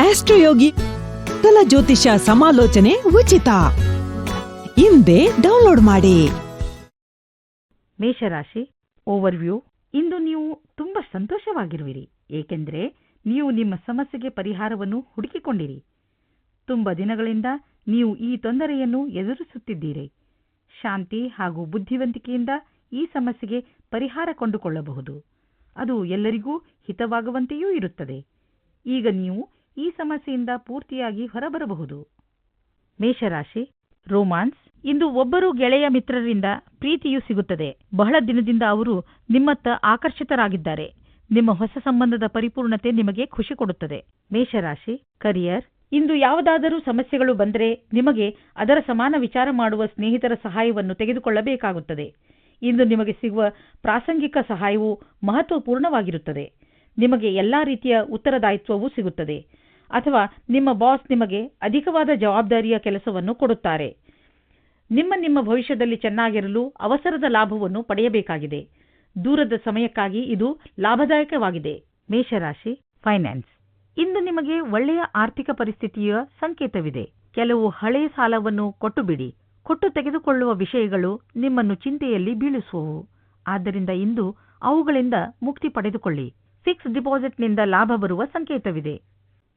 ಆಸ್ಟ್ರೋಯೋಗಿ ಕಲ ಜ್ಯೋತಿಷ ಸಮಾಲೋಚನೆ ಉಚಿತ. ಹಿಂದೆ ಡೌನ್ಲೋಡ್ ಮಾಡಿ. ಮೇಷರಾಶಿ ಓವರ್ವ್ಯೂ, ಇಂದು ನೀವು ತುಂಬಾ ಸಂತೋಷವಾಗಿರುವಿರಿ, ಏಕೆಂದರೆ ನೀವು ನಿಮ್ಮ ಸಮಸ್ಯೆಗೆ ಪರಿಹಾರವನ್ನು ಹುಡುಕಿಕೊಂಡಿರಿ. ತುಂಬಾ ದಿನಗಳಿಂದ ನೀವು ಈ ತೊಂದರೆಯನ್ನು ಎದುರಿಸುತ್ತಿದ್ದೀರಿ. ಶಾಂತಿ ಹಾಗೂ ಬುದ್ಧಿವಂತಿಕೆಯಿಂದ ಈ ಸಮಸ್ಯೆಗೆ ಪರಿಹಾರ ಕೊಂಡುಕೊಳ್ಳಬಹುದು. ಅದು ಎಲ್ಲರಿಗೂ ಹಿತವಾಗುವಂತೆಯೂ ಇರುತ್ತದೆ. ಈಗ ನೀವು ಈ ಸಮಸ್ಯೆಯಿಂದ ಪೂರ್ತಿಯಾಗಿ ಹೊರಬರಬಹುದು. ಮೇಷರಾಶಿ, ರೋಮಾನ್ಸ್, ಇಂದು ಒಬ್ಬರು ಗೆಳೆಯ ಮಿತ್ರರಿಂದ ಪ್ರೀತಿಯು ಸಿಗುತ್ತದೆ. ಬಹಳ ದಿನದಿಂದ ಅವರು ನಿಮ್ಮತ್ತ ಆಕರ್ಷಿತರಾಗಿದ್ದಾರೆ. ನಿಮ್ಮ ಹೊಸ ಸಂಬಂಧದ ಪರಿಪೂರ್ಣತೆ ನಿಮಗೆ ಖುಷಿ ಕೊಡುತ್ತದೆ. ಮೇಷರಾಶಿ, ಕರಿಯರ್, ಇಂದು ಯಾವುದಾದರೂ ಸಮಸ್ಯೆಗಳು ಬಂದರೆ ನಿಮಗೆ ಅದರ ಸಮಾನ ವಿಚಾರ ಮಾಡುವ ಸ್ನೇಹಿತರ ಸಹಾಯವನ್ನು ತೆಗೆದುಕೊಳ್ಳಬೇಕಾಗುತ್ತದೆ. ಇಂದು ನಿಮಗೆ ಸಿಗುವ ಪ್ರಾಸಂಗಿಕ ಸಹಾಯವು ಮಹತ್ವಪೂರ್ಣವಾಗಿರುತ್ತದೆ. ನಿಮಗೆ ಎಲ್ಲಾ ರೀತಿಯ ಉತ್ತರದಾಯಿತ್ವವೂ ಸಿಗುತ್ತದೆ. ಅಥವಾ ನಿಮ್ಮ ಬಾಸ್ ನಿಮಗೆ ಅಧಿಕವಾದ ಜವಾಬ್ದಾರಿಯ ಕೆಲಸವನ್ನು ಕೊಡುತ್ತಾರೆ. ನಿಮ್ಮ ನಿಮ್ಮ ಭವಿಷ್ಯದಲ್ಲಿ ಚೆನ್ನಾಗಿರಲು ಅವಸರದ ಲಾಭವನ್ನು ಪಡೆಯಬೇಕಾಗಿದೆ. ದೂರದ ಸಮಯಕ್ಕಾಗಿ ಇದು ಲಾಭದಾಯಕವಾಗಿದೆ. ಮೇಷರಾಶಿ, ಫೈನಾನ್ಸ್. ಇಂದು ನಿಮಗೆ ಒಳ್ಳೆಯ ಆರ್ಥಿಕ ಪರಿಸ್ಥಿತಿಯ ಸಂಕೇತವಿದೆ. ಕೆಲವು ಹಳೆಯ ಸಾಲವನ್ನು ಕೊಟ್ಟು ಬಿಡಿ ಕೊಟ್ಟು ತೆಗೆದುಕೊಳ್ಳುವ ವಿಷಯಗಳು ನಿಮ್ಮನ್ನು ಚಿಂತೆಯಲ್ಲಿ ಬೀಳಿಸುವವು. ಆದ್ದರಿಂದ ಇಂದು ಅವುಗಳಿಂದ ಮುಕ್ತಿ ಪಡೆದುಕೊಳ್ಳಿ. ಫಿಕ್ಸ್ ಡಿಪಾಸಿಟ್ನಿಂದ ಲಾಭ ಬರುವ ಸಂಕೇತವಿದೆ.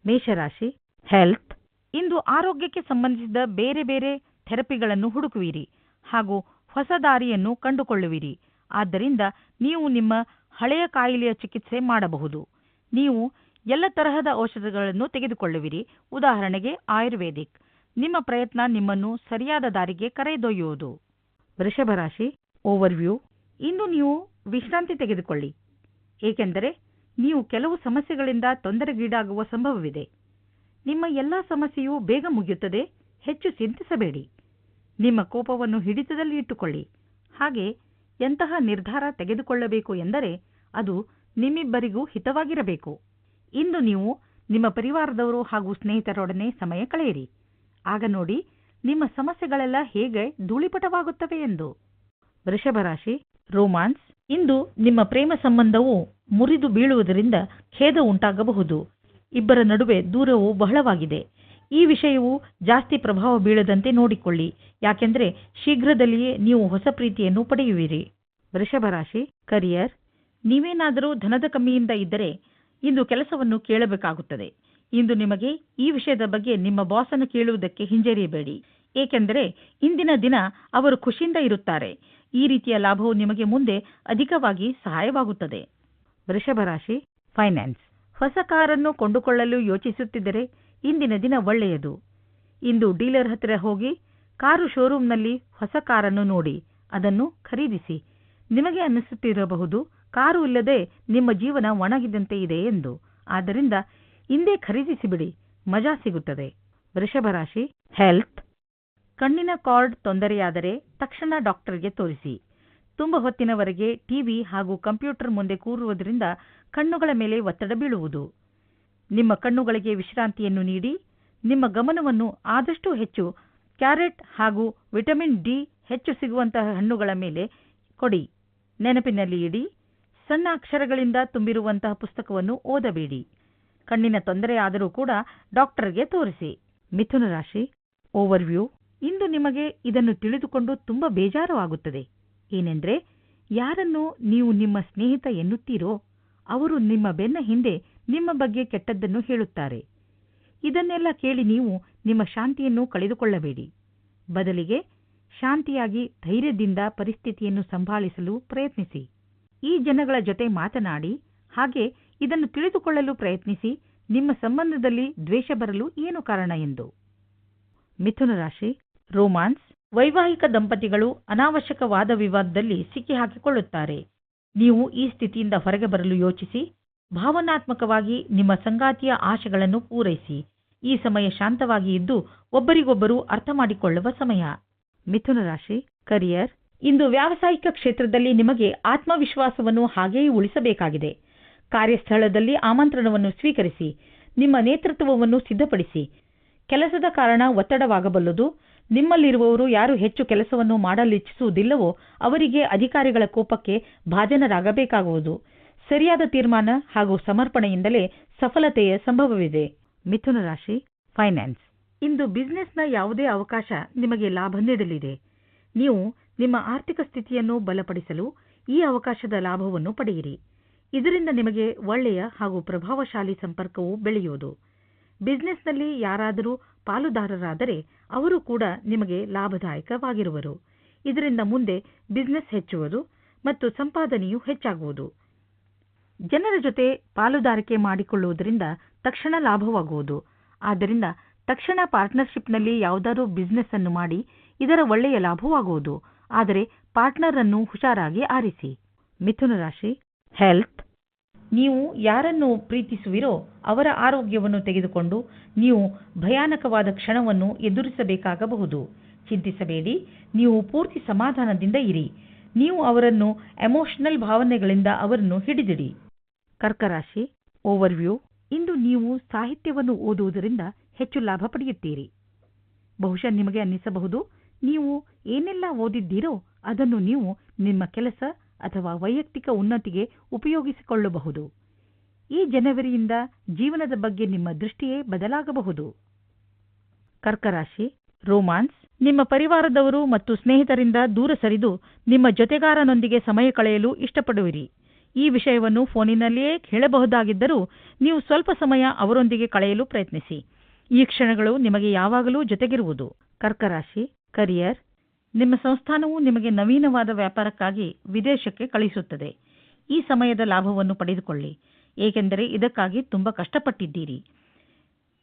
ಮೇಷರಾಶಿ ಹೆಲ್ತ್ ಇಂದು ಆರೋಗ್ಯಕ್ಕೆ ಸಂಬಂಧಿಸಿದ ಬೇರೆ ಬೇರೆ ಥೆರಪಿಗಳನ್ನು ಹುಡುಕುವಿರಿ ಹಾಗೂ ಹೊಸ ದಾರಿಯನ್ನು ಕಂಡುಕೊಳ್ಳುವಿರಿ. ಆದ್ದರಿಂದ ನೀವು ನಿಮ್ಮ ಹಳೆಯ ಕಾಯಿಲೆಯ ಚಿಕಿತ್ಸೆ ಮಾಡಬಹುದು. ನೀವು ಎಲ್ಲ ತರಹದ ಔಷಧಗಳನ್ನು ತೆಗೆದುಕೊಳ್ಳುವಿರಿ. ಉದಾಹರಣೆಗೆ ಆಯುರ್ವೇದಿಕ್. ನಿಮ್ಮ ಪ್ರಯತ್ನ ನಿಮ್ಮನ್ನು ಸರಿಯಾದ ದಾರಿಗೆ ಕರೆದೊಯ್ಯುವುದು. ವೃಷಭರಾಶಿ ಓವರ್ವ್ಯೂ ಇಂದು ನೀವು ವಿಶ್ರಾಂತಿ ತೆಗೆದುಕೊಳ್ಳಿ. ಏಕೆಂದರೆ ನೀವು ಕೆಲವು ಸಮಸ್ಯೆಗಳಿಂದ ತೊಂದರೆಗೀಡಾಗುವ ಸಂಭವವಿದೆ. ನಿಮ್ಮ ಎಲ್ಲಾ ಸಮಸ್ಯೆಯೂ ಬೇಗ ಮುಗಿಯುತ್ತದೆ. ಹೆಚ್ಚು ಚಿಂತಿಸಬೇಡಿ. ನಿಮ್ಮ ಕೋಪವನ್ನು ಹಿಡಿತದಲ್ಲಿ ಇಟ್ಟುಕೊಳ್ಳಿ. ಹಾಗೆ ಎಂತಹ ನಿರ್ಧಾರ ತೆಗೆದುಕೊಳ್ಳಬೇಕು ಎಂದರೆ ಅದು ನಿಮ್ಮಿಬ್ಬರಿಗೂ ಹಿತವಾಗಿರಬೇಕು. ಇಂದು ನೀವು ನಿಮ್ಮ ಪರಿವಾರದವರು ಹಾಗೂ ಸ್ನೇಹಿತರೊಡನೆ ಸಮಯ ಕಳೆಯಿರಿ. ಆಗ ನೋಡಿ ನಿಮ್ಮ ಸಮಸ್ಯೆಗಳೆಲ್ಲ ಹೇಗೆ ಧೂಳಿಪಟವಾಗುತ್ತವೆ ಎಂದು. ವೃಷಭ ರಾಶಿ ರೋಮಾನ್ಸ್, ಇಂದು ನಿಮ್ಮ ಪ್ರೇಮ ಸಂಬಂಧವು ಮುರಿದು ಬೀಳುವುದರಿಂದ ಖೇದ ಉಂಟಾಗಬಹುದು. ಇಬ್ಬರ ನಡುವೆ ದೂರವು ಬಹಳವಾಗಿದೆ. ಈ ವಿಷಯವು ಜಾಸ್ತಿ ಪ್ರಭಾವ ಬೀಳದಂತೆ ನೋಡಿಕೊಳ್ಳಿ. ಯಾಕೆಂದರೆ ಶೀಘ್ರದಲ್ಲಿಯೇ ನೀವು ಹೊಸ ಪ್ರೀತಿಯನ್ನು ಪಡೆಯುವಿರಿ. ವೃಷಭ ರಾಶಿ ಕರಿಯರ್ ನೀವೇನಾದರೂ ಧನದ ಕಮ್ಮಿಯಿಂದ ಇದ್ದರೆ ಇಂದು ಕೆಲಸವನ್ನು ಕೇಳಬೇಕಾಗುತ್ತದೆ. ಇಂದು ನಿಮಗೆ ಈ ವಿಷಯದ ಬಗ್ಗೆ ನಿಮ್ಮ ಬಾಸನ್ನು ಕೇಳುವುದಕ್ಕೆ ಹಿಂಜರಿಯಬೇಡಿ. ಏಕೆಂದರೆ ಇಂದಿನ ದಿನ ಅವರು ಖುಷಿಯಿಂದ ಇರುತ್ತಾರೆ. ಈ ರೀತಿಯ ಲಾಭವು ನಿಮಗೆ ಮುಂದೆ ಅಧಿಕವಾಗಿ ಸಹಾಯವಾಗುತ್ತದೆ. ವೃಷಭ ರಾಶಿ ಫೈನಾನ್ಸ್ ಹೊಸ ಕಾರನ್ನು ಕೊಂಡುಕೊಳ್ಳಲು ಯೋಚಿಸುತ್ತಿದ್ದರೆ ಇಂದಿನ ದಿನ ಒಳ್ಳೆಯದು. ಇಂದು ಡೀಲರ್ ಹತ್ತಿರ ಹೋಗಿ ಕಾರು ಶೋರೂಮ್ನಲ್ಲಿ ಹೊಸ ಕಾರನ್ನು ನೋಡಿ, ಅದನ್ನು ಖರೀದಿಸಿ. ನಿಮಗೆ ಅನ್ನಿಸುತ್ತಿರಬಹುದು ಕಾರು ಇಲ್ಲದೆ ನಿಮ್ಮ ಜೀವನ ಒಣಗಿದಂತೆ ಇದೆ ಎಂದು. ಆದ್ದರಿಂದ ಇಂದೇ ಖರೀದಿಸಿಬಿಡಿ, ಮಜಾ ಸಿಗುತ್ತದೆ. ವೃಷಭ ರಾಶಿ ಹೆಲ್ತ್ ಕಣ್ಣಿನ ಕಾರ್ಡ್ ತೊಂದರೆಯಾದರೆ ತಕ್ಷಣ ಡಾಕ್ಟರ್ಗೆ ತೋರಿಸಿ. ತುಂಬ ಹೊತ್ತಿನವರೆಗೆ ಟಿವಿ ಹಾಗೂ ಕಂಪ್ಯೂಟರ್ ಮುಂದೆ ಕೂರುವುದರಿಂದ ಕಣ್ಣುಗಳ ಮೇಲೆ ಒತ್ತಡ ಬೀಳುವುದು. ನಿಮ್ಮ ಕಣ್ಣುಗಳಿಗೆ ವಿಶ್ರಾಂತಿಯನ್ನು ನೀಡಿ, ನಿಮ್ಮ ಗಮನವನ್ನು ಆದಷ್ಟು ಹೆಚ್ಚು ಕ್ಯಾರೆಟ್ ಹಾಗೂ ವಿಟಮಿನ್ ಡಿ ಹೆಚ್ಚು ಸಿಗುವಂತಹ ಹಣ್ಣುಗಳ ಮೇಲೆ ಕೊಡಿ. ನೆನಪಿನಲ್ಲಿ ಇಡಿ, ಸಣ್ಣ ಅಕ್ಷರಗಳಿಂದ ತುಂಬಿರುವಂತಹ ಪುಸ್ತಕವನ್ನು ಓದಬೇಡಿ. ಕಣ್ಣಿನ ತೊಂದರೆ ಆದರೂ ಕೂಡ ಡಾಕ್ಟರ್ಗೆ ತೋರಿಸಿ. ಮಿಥುನ ರಾಶಿ, ಓವರ್ವ್ಯೂ. ಇಂದು ನಿಮಗೆ ಇದನ್ನು ತಿಳಿದುಕೊಂಡು ತುಂಬ ಬೇಜಾರು ಆಗುತ್ತದೆ. ಏನೆಂದ್ರೆ, ಯಾರನ್ನು ನೀವು ನಿಮ್ಮ ಸ್ನೇಹಿತ ಎನ್ನುತ್ತೀರೋ, ಅವರು ನಿಮ್ಮ ಬೆನ್ನ ಹಿಂದೆ ನಿಮ್ಮ ಬಗ್ಗೆ ಕೆಟ್ಟದ್ದನ್ನು ಹೇಳುತ್ತಾರೆ. ಇದನ್ನೆಲ್ಲ ಕೇಳಿ ನೀವು ನಿಮ್ಮ ಶಾಂತಿಯನ್ನು ಕಳೆದುಕೊಳ್ಳಬೇಡಿ. ಬದಲಿಗೆ ಶಾಂತಿಯಾಗಿ ಧೈರ್ಯದಿಂದ ಪರಿಸ್ಥಿತಿಯನ್ನು ಸಂಭಾಳಿಸಲು ಪ್ರಯತ್ನಿಸಿ. ಈ ಜನಗಳ ಜೊತೆ ಮಾತನಾಡಿ, ಹಾಗೆ ಇದನ್ನು ತಿಳಿದುಕೊಳ್ಳಲು ಪ್ರಯತ್ನಿಸಿ, ನಿಮ್ಮ ಸಂಬಂಧದಲ್ಲಿ ದ್ವೇಷ ಬರಲು ಏನು ಕಾರಣ ಎಂದು. ಮಿಥುನ ರಾಶಿ, ರೋಮಾನ್ಸ್ ವೈವಾಹಿಕ ದಂಪತಿಗಳು ಅನಾವಶ್ಯಕ ವಾದ ವಿವಾದದಲ್ಲಿ ಸಿಕ್ಕಿಹಾಕಿಕೊಳ್ಳುತ್ತಾರೆ ನೀವು ಈ ಸ್ಥಿತಿಯಿಂದ ಹೊರಗೆ ಬರಲು ಯೋಚಿಸಿ, ಭಾವನಾತ್ಮಕವಾಗಿ ನಿಮ್ಮ ಸಂಗಾತಿಯ ಆಶೆಗಳನ್ನು ಪೂರೈಸಿ. ಈ ಸಮಯ ಶಾಂತವಾಗಿ ಇದ್ದು ಒಬ್ಬರಿಗೊಬ್ಬರು ಅರ್ಥ ಮಾಡಿಕೊಳ್ಳುವ ಸಮಯ. ಮಿಥುನ ರಾಶಿ ಕರಿಯರ್ ಇಂದು ವ್ಯಾವಸಾಯಿಕ ಕ್ಷೇತ್ರದಲ್ಲಿ ನಿಮಗೆ ಆತ್ಮವಿಶ್ವಾಸವನ್ನು ಹಾಗೆಯೇ ಉಳಿಸಬೇಕಾಗಿದೆ. ಕಾರ್ಯಸ್ಥಳದಲ್ಲಿ ಆಮಂತ್ರಣವನ್ನು ಸ್ವೀಕರಿಸಿ, ನಿಮ್ಮ ನೇತೃತ್ವವನ್ನು ಸಿದ್ಧಪಡಿಸಿ. ಕೆಲಸದ ಕಾರಣ ಒತ್ತಡವಾಗಬಲ್ಲದು ನಿಮ್ಮಲ್ಲಿರುವವರು ಯಾರು ಹೆಚ್ಚು ಕೆಲಸವನ್ನು ಮಾಡಲಿಚ್ಛಿಸುವುದಿಲ್ಲವೋ ಅವರಿಗೆ ಅಧಿಕಾರಿಗಳ ಕೋಪಕ್ಕೆ ಭಾಜನರಾಗಬೇಕಾಗುವುದು. ಸರಿಯಾದ ತೀರ್ಮಾನ ಹಾಗೂ ಸಮರ್ಪಣೆಯಿಂದಲೇ ಸಫಲತೆಯ ಸಂಭವವಿದೆ. ಮಿಥುನ ರಾಶಿ ಫೈನಾನ್ಸ್ ಇಂದು ಬಿಸ್ನೆಸ್ನ ಯಾವುದೇ ಅವಕಾಶ ನಿಮಗೆ ಲಾಭ ನೀಡಲಿದೆ. ನೀವು ನಿಮ್ಮ ಆರ್ಥಿಕ ಸ್ಥಿತಿಯನ್ನು ಬಲಪಡಿಸಲು ಈ ಅವಕಾಶದ ಲಾಭವನ್ನು ಪಡೆಯಿರಿ. ಇದರಿಂದ ನಿಮಗೆ ಒಳ್ಳೆಯ ಹಾಗೂ ಪ್ರಭಾವಶಾಲಿ ಸಂಪರ್ಕವು ಬೆಳೆಯುವುದು. ಬಿಸ್ನೆಸ್ನಲ್ಲಿ ಯಾರಾದರೂ ಪಾಲುದಾರರಾದರೆ ಅವರು ಕೂಡ ನಿಮಗೆ ಲಾಭದಾಯಕವಾಗಿರುವರು. ಇದರಿಂದ ಮುಂದೆ ಬಿಸಿನೆಸ್ ಹೆಚ್ಚುವುದು ಮತ್ತು ಸಂಪಾದನೆಯು ಹೆಚ್ಚಾಗುವುದು. ಜನರ ಜೊತೆ ಪಾಲುದಾರಿಕೆ ಮಾಡಿಕೊಳ್ಳುವುದರಿಂದ ತಕ್ಷಣ ಲಾಭವಾಗುವುದು. ಆದ್ದರಿಂದ ತಕ್ಷಣ ಪಾರ್ಟ್ನರ್ಶಿಪ್ನಲ್ಲಿ ಯಾವುದಾದರೂ ಬಿಸಿನೆಸ್ ಅನ್ನು ಮಾಡಿ ಇದರ ಒಳ್ಳೆಯ ಲಾಭವಾಗುವುದು. ಆದರೆ ಪಾರ್ಟ್ನರ್ ಅನ್ನು ಹುಷಾರಾಗಿ ಆರಿಸಿ. ಮಿಥುನ ರಾಶಿ ಹೆಲ್ತ್ ನೀವು ಯಾರನ್ನು ಪ್ರೀತಿಸುವಿರೋ ಅವರ ಆರೋಗ್ಯವನ್ನು ತೆಗೆದುಕೊಂಡು ನೀವು ಭಯಾನಕವಾದ ಕ್ಷಣವನ್ನು ಎದುರಿಸಬೇಕಾಗಬಹುದು. ಚಿಂತಿಸಬೇಡಿ, ನೀವು ಪೂರ್ತಿ ಸಮಾಧಾನದಿಂದ ಇರಿ. ನೀವು ಅವರನ್ನು ಎಮೋಷನಲ್ ಭಾವನೆಗಳಿಂದ ಅವರನ್ನು ಹಿಡಿದಿಡಿ. ಕರ್ಕರಾಶಿ, ಓವರ್ವ್ಯೂ, ಇಂದು ನೀವು ಸಾಹಿತ್ಯವನ್ನು ಓದುವುದರಿಂದ ಹೆಚ್ಚು ಲಾಭ ಪಡೆಯುತ್ತೀರಿ. ಬಹುಶಃ ನಿಮಗೆ ಅನ್ನಿಸಬಹುದು, ನೀವು ಏನೆಲ್ಲ ಓದಿದ್ದೀರೋ ಅದನ್ನು ನೀವು ನಿಮ್ಮ ಕೆಲಸ ಅಥವಾ ವೈಯಕ್ತಿಕ ಉನ್ನತಿಗೆ ಉಪಯೋಗಿಸಿಕೊಳ್ಳಬಹುದು. ಈ ಜನವರಿಯಿಂದ ಜೀವನದ ಬಗ್ಗೆ ನಿಮ್ಮ ದೃಷ್ಟಿಯೇ ಬದಲಾಗಬಹುದು. ಕರ್ಕರಾಶಿ, ರೋಮಾನ್ಸ್, ನಿಮ್ಮ ಪರಿವಾರದವರು ಮತ್ತು ಸ್ನೇಹಿತರಿಂದ ದೂರ ಸರಿದು ನಿಮ್ಮ ಜೊತೆಗಾರನೊಂದಿಗೆ ಸಮಯ ಕಳೆಯಲು ಇಷ್ಟಪಡುವಿರಿ. ಈ ವಿಷಯವನ್ನು ಫೋನಿನಲ್ಲಿಯೇ ಹೇಳಬಹುದಾಗಿದ್ದರೂ ನೀವು ಸ್ವಲ್ಪ ಸಮಯ ಅವರೊಂದಿಗೆ ಕಳೆಯಲು ಪ್ರಯತ್ನಿಸಿ. ಈ ಕ್ಷಣಗಳು ನಿಮಗೆ ಯಾವಾಗಲೂ ಜೊತೆಗಿರುವುದು. ಕರ್ಕರಾಶಿ, ಕರಿಯರ್ ನಿಮ್ಮ ಸಂಸ್ಥಾನವು ನಿಮಗೆ ನವೀನವಾದ ವ್ಯಾಪಾರಕ್ಕಾಗಿ ವಿದೇಶಕ್ಕೆ ಕಳಿಸುತ್ತದೆ. ಈ ಸಮಯದ ಲಾಭವನ್ನು ಪಡೆದುಕೊಳ್ಳಿ. ಏಕೆಂದರೆ ಇದಕ್ಕಾಗಿ ತುಂಬ ಕಷ್ಟಪಟ್ಟಿದ್ದೀರಿ.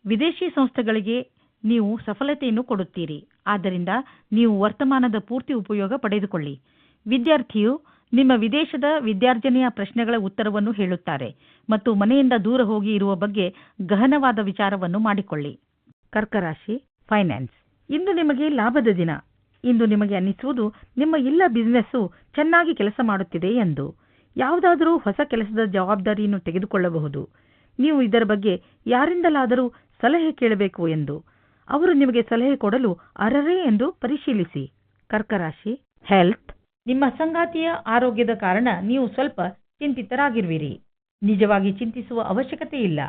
ವಿದೇಶಿ ಸಂಸ್ಥೆಗಳಿಗೆ ನೀವು ಸಫಲತೆಯನ್ನು ಕೊಡುತ್ತೀರಿ. ಆದ್ದರಿಂದ ನೀವು ವರ್ತಮಾನದ ಪೂರ್ತಿ ಉಪಯೋಗ ಪಡೆದುಕೊಳ್ಳಿ. ವಿದ್ಯಾರ್ಥಿಯು ನಿಮ್ಮ ವಿದೇಶದ ವಿದ್ಯಾರ್ಜನೆಯ ಪ್ರಶ್ನೆಗಳ ಉತ್ತರವನ್ನು ಹೇಳುತ್ತಾರೆ ಮತ್ತು ಮನೆಯಿಂದ ದೂರ ಹೋಗಿ ಇರುವ ಬಗ್ಗೆ ಗಹನವಾದ ವಿಚಾರವನ್ನು ಮಾಡಿಕೊಳ್ಳಿ. ಕರ್ಕರಾಶಿ, ಫೈನಾನ್ಸ್. ಇಂದು ನಿಮಗೆ ಲಾಭದ ದಿನ. ಇಂದು ನಿಮಗೆ ಅನ್ನಿಸುವುದು, ನಿಮ್ಮ ಇಲ್ಲ ಬಿಸ್ನೆಸ್ಸು ಚೆನ್ನಾಗಿ ಕೆಲಸ ಮಾಡುತ್ತಿದೆ ಎಂದು. ಯಾವುದಾದರೂ ಹೊಸ ಕೆಲಸದ ಜವಾಬ್ದಾರಿಯನ್ನು ತೆಗೆದುಕೊಳ್ಳಬಹುದು. ನೀವು ಇದರ ಬಗ್ಗೆ ಯಾರಿಂದಲಾದರೂ ಸಲಹೆ ಕೇಳಬೇಕು ಎಂದು. ಅವರು ನಿಮಗೆ ಸಲಹೆ ಕೊಡಲು ಅರ್ಹರೇ ಎಂದು ಪರಿಶೀಲಿಸಿ. ಕರ್ಕರಾಶಿ. ಹೆಲ್ತ್ ನಿಮ್ಮ ಸಂಗಾತಿಯ ಆರೋಗ್ಯದ ಕಾರಣ ನೀವು ಸ್ವಲ್ಪ ಚಿಂತಿತರಾಗಿರುವಿರಿ. ನಿಜವಾಗಿ ಚಿಂತಿಸುವ ಅವಶ್ಯಕತೆ ಇಲ್ಲ.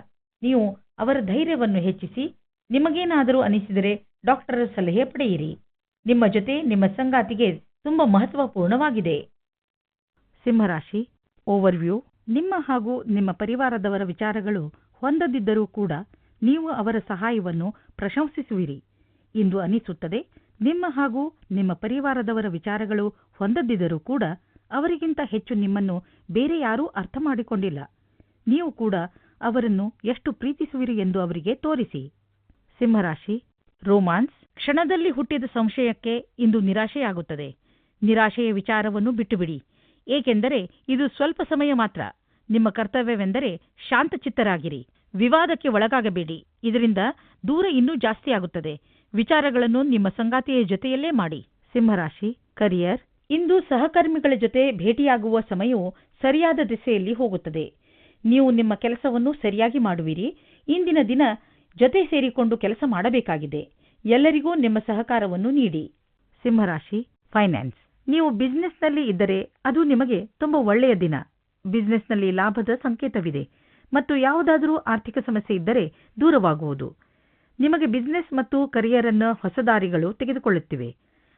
ನೀವು ಅವರ ಧೈರ್ಯವನ್ನು ಹೆಚ್ಚಿಸಿ, ನಿಮಗೇನಾದರೂ ಅನಿಸಿದರೆ ಡಾಕ್ಟರ್ ಸಲಹೆ ಪಡೆಯಿರಿ. ನಿಮ್ಮ ಜೊತೆ ನಿಮ್ಮ ಸಂಗಾತಿಗೆ ತುಂಬಾ ಮಹತ್ವಪೂರ್ಣವಾಗಿದೆ. ಸಿಂಹರಾಶಿ ಓವರ್ವ್ಯೂ ನಿಮ್ಮ ಹಾಗೂ ನಿಮ್ಮ ಪರಿವಾರದವರ ವಿಚಾರಗಳು ಹೊಂದದಿದ್ದರೂ ಕೂಡ ನೀವು ಅವರ ಸಹಾಯವನ್ನು ಪ್ರಶಂಸಿಸುವಿರಿ. ಇಂದು ಅನಿಸುತ್ತದೆ, ನಿಮ್ಮ ಹಾಗೂ ನಿಮ್ಮ ಪರಿವಾರದವರ ವಿಚಾರಗಳು ಹೊಂದದಿದ್ದರೂ ಕೂಡ ಅವರಿಗಿಂತ ಹೆಚ್ಚು ನಿಮ್ಮನ್ನು ಬೇರೆ ಯಾರೂ ಅರ್ಥ ಮಾಡಿಕೊಂಡಿಲ್ಲ. ನೀವು ಕೂಡ ಅವರನ್ನು ಎಷ್ಟು ಪ್ರೀತಿಸುವಿರಿ ಎಂದು ಅವರಿಗೆ ತೋರಿಸಿ. ಸಿಂಹರಾಶಿ ರೋಮಾನ್ಸ್ ಕ್ಷಣದಲ್ಲಿ ಹುಟ್ಟಿದ ಸಂಶಯಕ್ಕೆ ಇಂದು ನಿರಾಶೆಯಾಗುತ್ತದೆ. ನಿರಾಶೆಯ ವಿಚಾರವನ್ನು ಬಿಟ್ಟುಬಿಡಿ. ಏಕೆಂದರೆ ಇದು ಸ್ವಲ್ಪ ಸಮಯ ಮಾತ್ರ. ನಿಮ್ಮ ಕರ್ತವ್ಯವೆಂದರೆ ಶಾಂತಚಿತ್ತರಾಗಿರಿ. ವಿವಾದಕ್ಕೆ ಒಳಗಾಗಬೇಡಿ. ಇದರಿಂದ ದೂರ ಇನ್ನೂ ಜಾಸ್ತಿಯಾಗುತ್ತದೆ. ವಿಚಾರಗಳನ್ನು ನಿಮ್ಮ ಸಂಗಾತಿಯ ಜೊತೆಯಲ್ಲೇ ಮಾಡಿ. ಸಿಂಹರಾಶಿ, ಕರಿಯರ್, ಇಂದು ಸಹಕರ್ಮಿಗಳ ಜೊತೆ ಭೇಟಿಯಾಗುವ ಸಮಯವು ಸರಿಯಾದ ದಿಸೆಯಲ್ಲಿ ಹೋಗುತ್ತದೆ. ನೀವು ನಿಮ್ಮ ಕೆಲಸವನ್ನು ಸರಿಯಾಗಿ ಮಾಡುವಿರಿ. ಇಂದಿನ ದಿನ ಜೊತೆ ಸೇರಿಕೊಂಡು ಕೆಲಸ ಮಾಡಬೇಕಾಗಿದೆ. ಎಲ್ಲರಿಗೂ ನಿಮ್ಮ ಸಹಕಾರವನ್ನು ನೀಡಿ. ಸಿಂಹರಾಶಿ ಫೈನಾನ್ಸ್ ನೀವು ಬಿಸ್ನೆಸ್ನಲ್ಲಿ ಇದ್ದರೆ ಅದು ನಿಮಗೆ ತುಂಬಾ ಒಳ್ಳೆಯ ದಿನ. ಬಿಸ್ನೆಸ್ನಲ್ಲಿ ಲಾಭದ ಸಂಕೇತವಿದೆ. ಮತ್ತು ಯಾವುದಾದರೂ ಆರ್ಥಿಕ ಸಮಸ್ಯೆ ಇದ್ದರೆ ದೂರವಾಗುವುದು. ನಿಮಗೆ ಬಿಸ್ನೆಸ್ ಮತ್ತು ಕರಿಯರ್ ಅನ್ನು ಹೊಸ ದಾರಿಗಳು ತೆಗೆದುಕೊಳ್ಳುತ್ತಿವೆ.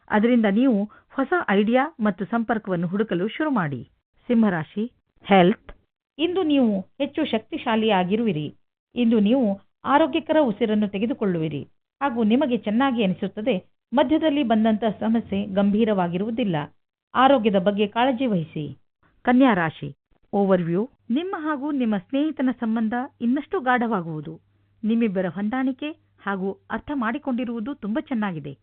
ಅದರಿಂದ ನೀವು ಹೊಸ ಐಡಿಯಾ ಮತ್ತು ಸಂಪರ್ಕವನ್ನು ಹುಡುಕಲು ಶುರು ಮಾಡಿ. ಸಿಂಹರಾಶಿ ಹೆಲ್ತ್ ಇಂದು ನೀವು ಹೆಚ್ಚು ಶಕ್ತಿಶಾಲಿಯಾಗಿರುವಿರಿ. ಇಂದು ನೀವು ಆರೋಗ್ಯಕರ ಉಸಿರನ್ನು ತೆಗೆದುಕೊಳ್ಳುವಿರಿ. ಹಾಗೂ ನಿಮಗೆ ಚೆನ್ನಾಗಿ ಅನಿಸುತ್ತದೆ. ಮಧ್ಯದಲ್ಲಿ ಬಂದಂತಹ ಸಮಸ್ಯೆ ಗಂಭೀರವಾಗಿರುವುದಿಲ್ಲ. ಆರೋಗ್ಯದ ಬಗ್ಗೆ ಕಾಳಜಿ ವಹಿಸಿ. ಕನ್ಯಾ ರಾಶಿ ಓವರ್ವ್ಯೂ ನಿಮ್ಮ ಹಾಗೂ ನಿಮ್ಮ ಸ್ನೇಹಿತನ ಸಂಬಂಧ ಇನ್ನಷ್ಟು ಗಾಢವಾಗುವುದು. ನಿಮ್ಮಿಬ್ಬರ ಹೊಂದಾಣಿಕೆ ಹಾಗೂ ಅರ್ಥ ಮಾಡಿಕೊಂಡಿರುವುದು ತುಂಬ ಚೆನ್ನಾಗಿದೆ.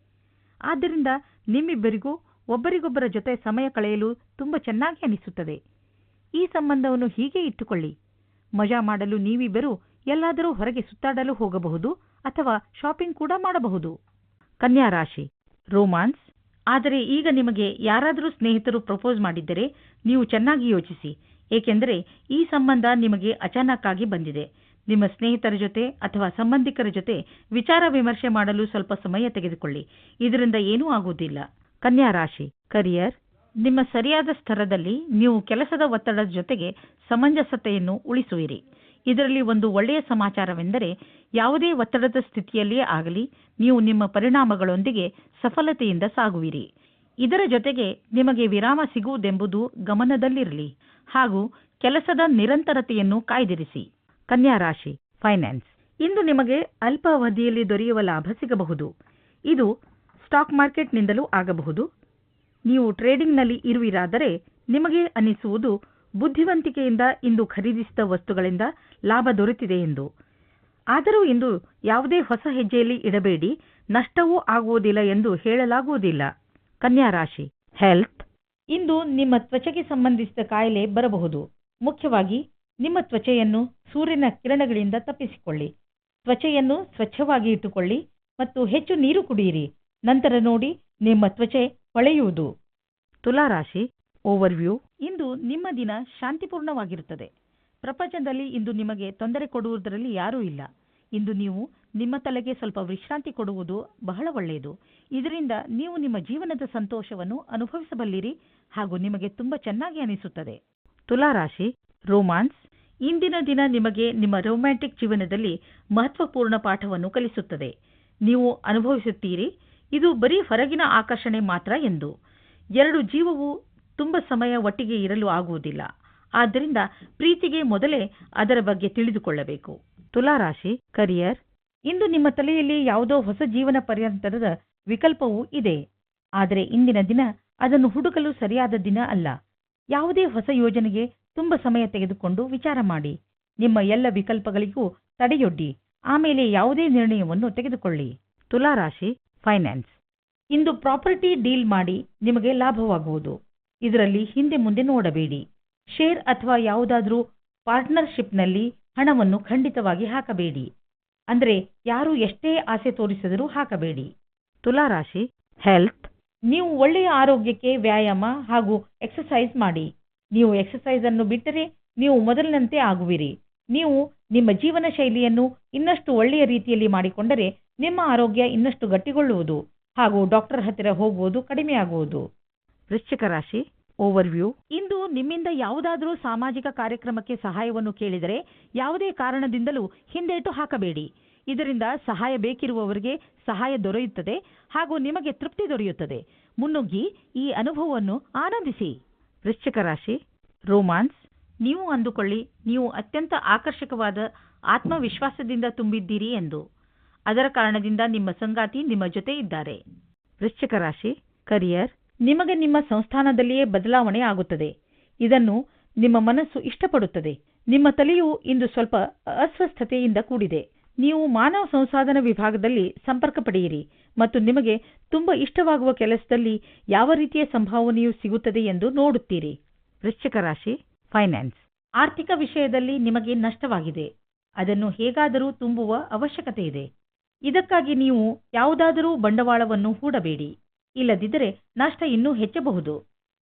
ಆದ್ದರಿಂದ ನಿಮ್ಮಿಬ್ಬರಿಗೂ ಒಬ್ಬರಿಗೊಬ್ಬರ ಜೊತೆ ಸಮಯ ಕಳೆಯಲು ತುಂಬ ಚೆನ್ನಾಗಿ ಅನಿಸುತ್ತದೆ. ಈ ಸಂಬಂಧವನ್ನು ಹೀಗೆ ಇಟ್ಟುಕೊಳ್ಳಿ. ಮಜಾ ಮಾಡಲು ನೀವಿಬ್ಬರು ಎಲ್ಲಾದರೂ ಹೊರಗೆ ಸುತ್ತಾಡಲು ಹೋಗಬಹುದು. ಅಥವಾ ಶಾಪಿಂಗ್ ಕೂಡ ಮಾಡಬಹುದು. ಕನ್ಯಾ ರಾಶಿ, ರೋಮಾನ್ಸ್. ಆದರೆ ಈಗ ನಿಮಗೆ ಯಾರಾದರೂ ಸ್ನೇಹಿತರು ಪ್ರಪೋಸ್ ಮಾಡಿದ್ದರೆ ನೀವು ಚೆನ್ನಾಗಿ ಯೋಚಿಸಿ. ಏಕೆಂದರೆ ಈ ಸಂಬಂಧ ನಿಮಗೆ ಅಚಾನಕ್ಕಾಗಿ ಬಂದಿದೆ. ನಿಮ್ಮ ಸ್ನೇಹಿತರ ಜೊತೆ ಅಥವಾ ಸಂಬಂಧಿಕರ ಜೊತೆ ವಿಚಾರ ವಿಮರ್ಶೆ ಮಾಡಲು ಸ್ವಲ್ಪ ಸಮಯ ತೆಗೆದುಕೊಳ್ಳಿ. ಇದರಿಂದ ಏನೂ ಆಗುವುದಿಲ್ಲ. ಕನ್ಯಾ ರಾಶಿ, ಕರಿಯರ್. ನಿಮ್ಮ ಸರಿಯಾದ ಸ್ಥಳದಲ್ಲಿ ನೀವು ಕೆಲಸದ ಒತ್ತಡದ ಜೊತೆಗೆ ಸಮಂಜಸತೆಯನ್ನು ಉಳಿಸುವಿರಿ. ಇದರಲ್ಲಿ ಒಂದು ಒಳ್ಳೆಯ ಸಮಾಚಾರವೆಂದರೆ ಯಾವುದೇ ಒತ್ತಡದ ಸ್ಥಿತಿಯಲ್ಲಿಯೇ ಆಗಲಿ ನೀವು ನಿಮ್ಮ ಪರಿಣಾಮಗಳೊಂದಿಗೆ ಸಫಲತೆಯಿಂದ ಸಾಗುವಿರಿ. ಇದರ ಜೊತೆಗೆ ನಿಮಗೆ ವಿರಾಮ ಸಿಗುವುದೆಂಬುದು ಗಮನದಲ್ಲಿರಲಿ ಹಾಗೂ ಕೆಲಸದ ನಿರಂತರತೆಯನ್ನು ಕಾಯ್ದಿರಿಸಿ. ಕನ್ಯಾ ರಾಶಿ, ಫೈನಾನ್ಸ್. ಇಂದು ನಿಮಗೆ ಅಲ್ಪ ಅವಧಿಯಲ್ಲಿ ದೊರೆಯುವ ಲಾಭ ಸಿಗಬಹುದು. ಇದು ಸ್ಟಾಕ್ ಮಾರ್ಕೆಟ್ನಿಂದಲೂ ಆಗಬಹುದು. ನೀವು ಟ್ರೇಡಿಂಗ್ನಲ್ಲಿ ಇರುವಿರಾದರೆ ನಿಮಗೆ ಅನಿಸುವುದು ಬುದ್ಧಿವಂತಿಕೆಯಿಂದ ಇಂದು ಖರೀದಿಸಿದ ವಸ್ತುಗಳಿಂದ ಲಾಭ ದೊರೆತಿದೆ ಎಂದು. ಆದರೂ ಇಂದು ಯಾವುದೇ ಹೊಸ ಹೆಜ್ಜೆಯಲ್ಲಿ ಇಡಬೇಡಿ, ನಷ್ಟವೂ ಆಗುವುದಿಲ್ಲ ಎಂದು ಹೇಳಲಾಗುವುದಿಲ್ಲ. ಕನ್ಯಾ ರಾಶಿ ಹೆಲ್ತ್ ಇಂದು ನಿಮ್ಮ ತ್ವಚೆಗೆ ಸಂಬಂಧಿಸಿದ ಕಾಯಿಲೆ ಬರಬಹುದು. ಮುಖ್ಯವಾಗಿ ನಿಮ್ಮ ತ್ವಚೆಯನ್ನು ಸೂರ್ಯನ ಕಿರಣಗಳಿಂದ ತಪ್ಪಿಸಿಕೊಳ್ಳಿ. ತ್ವಚೆಯನ್ನು ಸ್ವಚ್ಛವಾಗಿ ಇಟ್ಟುಕೊಳ್ಳಿ ಮತ್ತು ಹೆಚ್ಚು ನೀರು ಕುಡಿಯಿರಿ. ನಂತರ ನೋಡಿ ನಿಮ್ಮ ತ್ವಚೆ ಹೊಳೆಯುವುದು. ತುಲಾರಾಶಿ ಓವರ್ವ್ಯೂ ಇಂದು ನಿಮ್ಮ ದಿನ ಶಾಂತಿಪೂರ್ಣವಾಗಿರುತ್ತದೆ. ಪ್ರಪಂಚದಲ್ಲಿ ಇಂದು ನಿಮಗೆ ತೊಂದರೆ ಕೊಡುವುದರಲ್ಲಿ ಯಾರೂ ಇಲ್ಲ. ಇಂದು ನೀವು ನಿಮ್ಮ ತಲೆಗೆ ಸ್ವಲ್ಪ ವಿಶ್ರಾಂತಿ ಕೊಡುವುದು ಬಹಳ ಒಳ್ಳೆಯದು. ಇದರಿಂದ ನೀವು ನಿಮ್ಮ ಜೀವನದ ಸಂತೋಷವನ್ನು ಅನುಭವಿಸಬಲ್ಲಿರಿ ಹಾಗೂ ನಿಮಗೆ ತುಂಬ ಚೆನ್ನಾಗಿ ಅನಿಸುತ್ತದೆ. ತುಲಾರಾಶಿ, ರೋಮಾನ್ಸ್. ಇಂದಿನ ದಿನ ನಿಮಗೆ ನಿಮ್ಮ ರೊಮ್ಯಾಂಟಿಕ್ ಜೀವನದಲ್ಲಿ ಮಹತ್ವಪೂರ್ಣ ಪಾಠವನ್ನು ಕಲಿಸುತ್ತದೆ. ನೀವು ಅನುಭವಿಸುತ್ತೀರಿ, ಇದು ಬರೀ ಹೊರಗಿನ ಆಕರ್ಷಣೆ ಮಾತ್ರ ಎಂದು. ಎರಡು ಜೀವವು ತುಂಬ ಸಮಯ ಒಟ್ಟಿಗೆ ಇರಲು ಆಗುವುದಿಲ್ಲ. ಆದ್ದರಿಂದ ಪ್ರೀತಿಗೆ ಮೊದಲೇ ಅದರ ಬಗ್ಗೆ ತಿಳಿದುಕೊಳ್ಳಬೇಕು. ತುಲಾರಾಶಿ ಕರಿಯರ್ ಇಂದು ನಿಮ್ಮ ತಲೆಯಲ್ಲಿ ಯಾವುದೋ ಹೊಸ ಜೀವನ ಪರ್ಯಂತರದ ವಿಕಲ್ಪವೂ ಇದೆ. ಆದರೆ ಇಂದಿನ ದಿನ ಅದನ್ನು ಹುಡುಕಲು ಸರಿಯಾದ ದಿನ ಅಲ್ಲ. ಯಾವುದೇ ಹೊಸ ಯೋಜನೆಗೆ ತುಂಬ ಸಮಯ ತೆಗೆದುಕೊಂಡು ವಿಚಾರ ಮಾಡಿ. ನಿಮ್ಮ ಎಲ್ಲ ವಿಕಲ್ಪಗಳಿಗೂ ತಡೆಯೊಡ್ಡಿ. ಆಮೇಲೆ ಯಾವುದೇ ನಿರ್ಣಯವನ್ನು ತೆಗೆದುಕೊಳ್ಳಿ. ತುಲಾರಾಶಿ ಫೈನಾನ್ಸ್ ಇಂದು ಪ್ರಾಪರ್ಟಿ ಡೀಲ್ ಮಾಡಿ ನಿಮಗೆ ಲಾಭವಾಗುವುದು. ಇದರಲ್ಲಿ ಹಿಂದೆ ಮುಂದೆ ನೋಡಬೇಡಿ. ಶೇರ್ ಅಥವಾ ಯಾವುದಾದ್ರೂ ಪಾರ್ಟ್ನರ್ಶಿಪ್ನಲ್ಲಿ ಹಣವನ್ನು ಖಂಡಿತವಾಗಿ ಹಾಕಬೇಡಿ. ಅಂದರೆ ಯಾರು ಎಷ್ಟೇ ಆಸೆ ತೋರಿಸಿದರೂ ಹಾಕಬೇಡಿ. ತುಲಾರಾಶಿ ಹೆಲ್ತ್ ನೀವು ಒಳ್ಳೆಯ ಆರೋಗ್ಯಕ್ಕೆ ವ್ಯಾಯಾಮ ಹಾಗೂ ಎಕ್ಸಸೈಸ್ ಮಾಡಿ. ನೀವು ಎಕ್ಸಸೈಸ್ ಅನ್ನು ಬಿಟ್ಟರೆ ನೀವು ಮೊದಲಿನಂತೆ ಆಗುವಿರಿ. ನೀವು ನಿಮ್ಮ ಜೀವನ ಶೈಲಿಯನ್ನು ಇನ್ನಷ್ಟು ಒಳ್ಳೆಯ ರೀತಿಯಲ್ಲಿ ಮಾಡಿಕೊಂಡರೆ ನಿಮ್ಮ ಆರೋಗ್ಯ ಇನ್ನಷ್ಟು ಗಟ್ಟಿಗೊಳ್ಳುವುದು ಹಾಗೂ ಡಾಕ್ಟರ್ ಹತ್ತಿರ ಹೋಗುವುದು ಕಡಿಮೆಯಾಗುವುದು. ವೃಶ್ಚಿಕ ರಾಶಿ ಓವರ್ವ್ಯೂ ಇಂದು ನಿಮ್ಮಿಂದ ಯಾವುದಾದರೂ ಸಾಮಾಜಿಕ ಕಾರ್ಯಕ್ರಮಕ್ಕೆ ಸಹಾಯವನ್ನು ಕೇಳಿದರೆ ಯಾವುದೇ ಕಾರಣದಿಂದಲೂ ಹಿಂದೇಟು ಹಾಕಬೇಡಿ. ಇದರಿಂದ ಸಹಾಯ ಬೇಕಿರುವವರಿಗೆ ಸಹಾಯ ದೊರೆಯುತ್ತದೆ ಹಾಗೂ ನಿಮಗೆ ತೃಪ್ತಿ ದೊರೆಯುತ್ತದೆ. ಮುನ್ನುಗ್ಗಿ ಈ ಅನುಭವವನ್ನು ಆನಂದಿಸಿ. ವೃಶ್ಚಿಕ ರಾಶಿ ರೋಮಾನ್ಸ್ ನೀವು ಅಂದುಕೊಳ್ಳಿ, ನೀವು ಅತ್ಯಂತ ಆಕರ್ಷಕವಾದ ಆತ್ಮವಿಶ್ವಾಸದಿಂದ ತುಂಬಿದ್ದೀರಿ ಎಂದು. ಅದರ ಕಾರಣದಿಂದ ನಿಮ್ಮ ಸಂಗಾತಿ ನಿಮ್ಮ ಜೊತೆ ಇದ್ದಾರೆ. ವೃಶ್ಚಿಕ ರಾಶಿ ಕರಿಯರ್ ನಿಮಗೆ ನಿಮ್ಮ ಸಂಸ್ಥಾನದಲ್ಲಿಯೇ ಬದಲಾವಣೆ ಆಗುತ್ತದೆ. ಇದನ್ನು ನಿಮ್ಮ ಮನಸ್ಸು ಇಷ್ಟಪಡುತ್ತದೆ. ನಿಮ್ಮ ತಲೆಯು ಇಂದು ಸ್ವಲ್ಪ ಅಸ್ವಸ್ಥತೆಯಿಂದ ಕೂಡಿದೆ. ನೀವು ಮಾನವ ಸಂಸಾಧನ ವಿಭಾಗದಲ್ಲಿ ಸಂಪರ್ಕ ಪಡೆಯಿರಿ ಮತ್ತು ನಿಮಗೆ ತುಂಬ ಇಷ್ಟವಾಗುವ ಕೆಲಸದಲ್ಲಿ ಯಾವ ರೀತಿಯ ಸಂಭಾವನೆಯು ಸಿಗುತ್ತದೆ ಎಂದು ನೋಡುತ್ತೀರಿ. ವೃಶ್ಚಿಕ ರಾಶಿ ಫೈನಾನ್ಸ್ ಆರ್ಥಿಕ ವಿಷಯದಲ್ಲಿ ನಿಮಗೆ ನಷ್ಟವಾಗಿದೆ. ಅದನ್ನು ಹೇಗಾದರೂ ತುಂಬುವ ಅವಶ್ಯಕತೆ ಇದೆ ಇದಕ್ಕಾಗಿ ನೀವು ಯಾವುದಾದರೂ ಬಂಡವಾಳವನ್ನು ಹೂಡಬೇಡಿ. ಇಲ್ಲದಿದ್ದರೆ ನಷ್ಟ ಇನ್ನೂ ಹೆಚ್ಚಬಹುದು.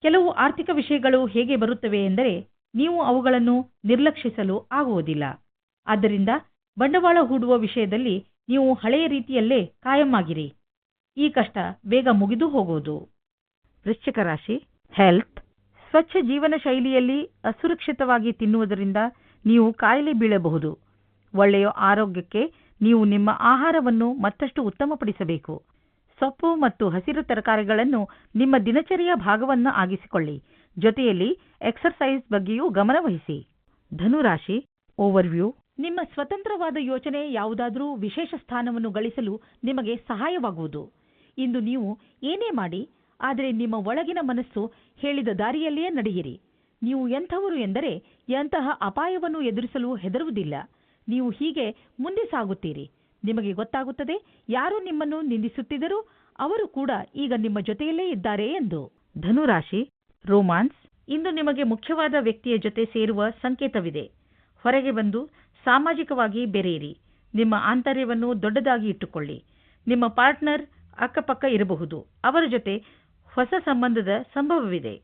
ಕೆಲವು ಆರ್ಥಿಕ ವಿಷಯಗಳು ಹೇಗೆ ಬರುತ್ತವೆ ಎಂದರೆ ನೀವು ಅವುಗಳನ್ನು ನಿರ್ಲಕ್ಷಿಸಲು ಆಗುವುದಿಲ್ಲ. ಆದ್ದರಿಂದ ಬಂಡವಾಳ ಹೂಡುವ ವಿಷಯದಲ್ಲಿ ನೀವು ಹಳೆಯ ರೀತಿಯಲ್ಲೇ ಕಾಯಂ ಆಗಿರಿ. ಈ ಕಷ್ಟ ಬೇಗ ಮುಗಿದು ಹೋಗುವುದು. ವೃಶ್ಚಿಕ ರಾಶಿ ಹೆಲ್ತ್ ಸ್ವಚ್ಛ ಜೀವನ ಶೈಲಿಯಲ್ಲಿ ಅಸುರಕ್ಷಿತವಾಗಿ ತಿನ್ನುವುದರಿಂದ ನೀವು ಕಾಯಿಲೆ ಬೀಳಬಹುದು. ಒಳ್ಳೆಯ ಆರೋಗ್ಯಕ್ಕೆ ನೀವು ನಿಮ್ಮ ಆಹಾರವನ್ನು ಮತ್ತಷ್ಟು ಉತ್ತಮಪಡಿಸಬೇಕು. ಸೊಪ್ಪು ಮತ್ತು ಹಸಿರು ತರಕಾರಿಗಳನ್ನು ನಿಮ್ಮ ದಿನಚರಿಯ ಭಾಗವನ್ನು ಆಗಿಸಿಕೊಳ್ಳಿ. ಜೊತೆಯಲ್ಲಿ ಎಕ್ಸರ್ಸೈಸ್ ಬಗ್ಗೆಯೂ ಗಮನವಹಿಸಿ ಧನುರಾಶಿ ಓವರ್ವ್ಯೂ ನಿಮ್ಮ ಸ್ವತಂತ್ರವಾದ ಯೋಚನೆ ಯಾವುದಾದರೂ ವಿಶೇಷ ಸ್ಥಾನವನ್ನು ಗಳಿಸಲು ನಿಮಗೆ ಸಹಾಯವಾಗುವುದು. ಇಂದು ನೀವು ಏನೇ ಮಾಡಿ, ಆದರೆ ನಿಮ್ಮ ಒಳಗಿನ ಮನಸ್ಸು ಹೇಳಿದ ದಾರಿಯಲ್ಲಿಯೇ ನಡೆಯಿರಿ. ನೀವು ಎಂಥವರು ಎಂದರೆ ಎಂತಹ ಅಪಾಯವನ್ನು ಎದುರಿಸಲು ಹೆದರುವುದಿಲ್ಲ. ನೀವು ಹೀಗೆ ಮುಂದೆ ಸಾಗುತ್ತೀರಿ. ನಿಮಗೆ ಗೊತ್ತಾಗುತ್ತದೆ ಯಾರು ನಿಮ್ಮನ್ನು ನಿಂದಿಸುತ್ತಿದ್ದರೂ ಅವರು ಕೂಡ ಈಗ ನಿಮ್ಮ ಜೊತೆಯಲ್ಲೇ ಇದ್ದಾರೆ ಎಂದು. ಧನುರಾಶಿ, ರೋಮಾನ್ಸ್, ಇಂದು ನಿಮಗೆ ಮುಖ್ಯವಾದ ವ್ಯಕ್ತಿಯ ಜೊತೆ ಸೇರುವ ಸಂಕೇತವಿದೆ. ಹೊರಗೆ ಬಂದು ಸಾಮಾಜಿಕವಾಗಿ ಬೆರೆಯಿರಿ. ನಿಮ್ಮ ಆಂತರ್ಯವನ್ನು ದೊಡ್ಡದಾಗಿ ಇಟ್ಟುಕೊಳ್ಳಿ. ನಿಮ್ಮ ಪಾರ್ಟ್ನರ್ ಅಕ್ಕಪಕ್ಕ ಇರಬಹುದು. ಅವರ ಜೊತೆ ಹೊಸ ಸಂಬಂಧದ ಸಂಭವವಿದೆ.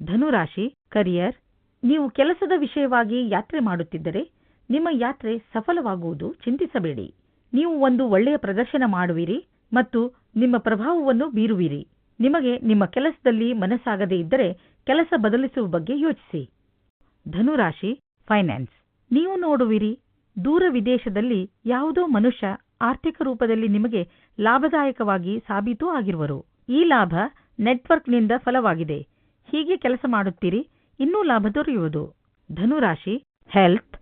ಧನುರಾಶಿ, ಕರಿಯರ್, ನೀವು ಕೆಲಸದ ವಿಷಯವಾಗಿ ಯಾತ್ರೆ ಮಾಡುತ್ತಿದ್ದರೆ ನಿಮ್ಮ ಯಾತ್ರೆ ಸಫಲವಾಗುವುದು ಚಿಂತಿಸಬೇಡಿ. ನೀವು ಒಂದು ಒಳ್ಳೆಯ ಪ್ರದರ್ಶನ ಮಾಡುವಿರಿ ಮತ್ತು ನಿಮ್ಮ ಪ್ರಭಾವವನ್ನು ಬೀರುವಿರಿ. ನಿಮಗೆ ನಿಮ್ಮ ಕೆಲಸದಲ್ಲಿ ಮನಸ್ಸಾಗದೇ ಇದ್ದರೆ ಕೆಲಸ ಬದಲಿಸುವ ಬಗ್ಗೆ ಯೋಚಿಸಿ. ಧನುರಾಶಿ ಫೈನಾನ್ಸ್ ನೀವು ನೋಡುವಿರಿ, ದೂರ ವಿದೇಶದಲ್ಲಿ ಯಾವುದೋ ಮನುಷ್ಯ ಆರ್ಥಿಕ ರೂಪದಲ್ಲಿ ನಿಮಗೆ ಲಾಭದಾಯಕವಾಗಿ ಸಾಬೀತು ಆಗಿರುವರು. ಈ ಲಾಭ ನೆಟ್ವರ್ಕ್ನಿಂದ ಫಲವಾಗಿದೆ. ಹೀಗೆ ಕೆಲಸ ಮಾಡುತ್ತೀರಿ, ಇನ್ನೂ ಲಾಭ ದೊರೆಯುವುದು. ಧನುರಾಶಿ ಹೆಲ್ತ್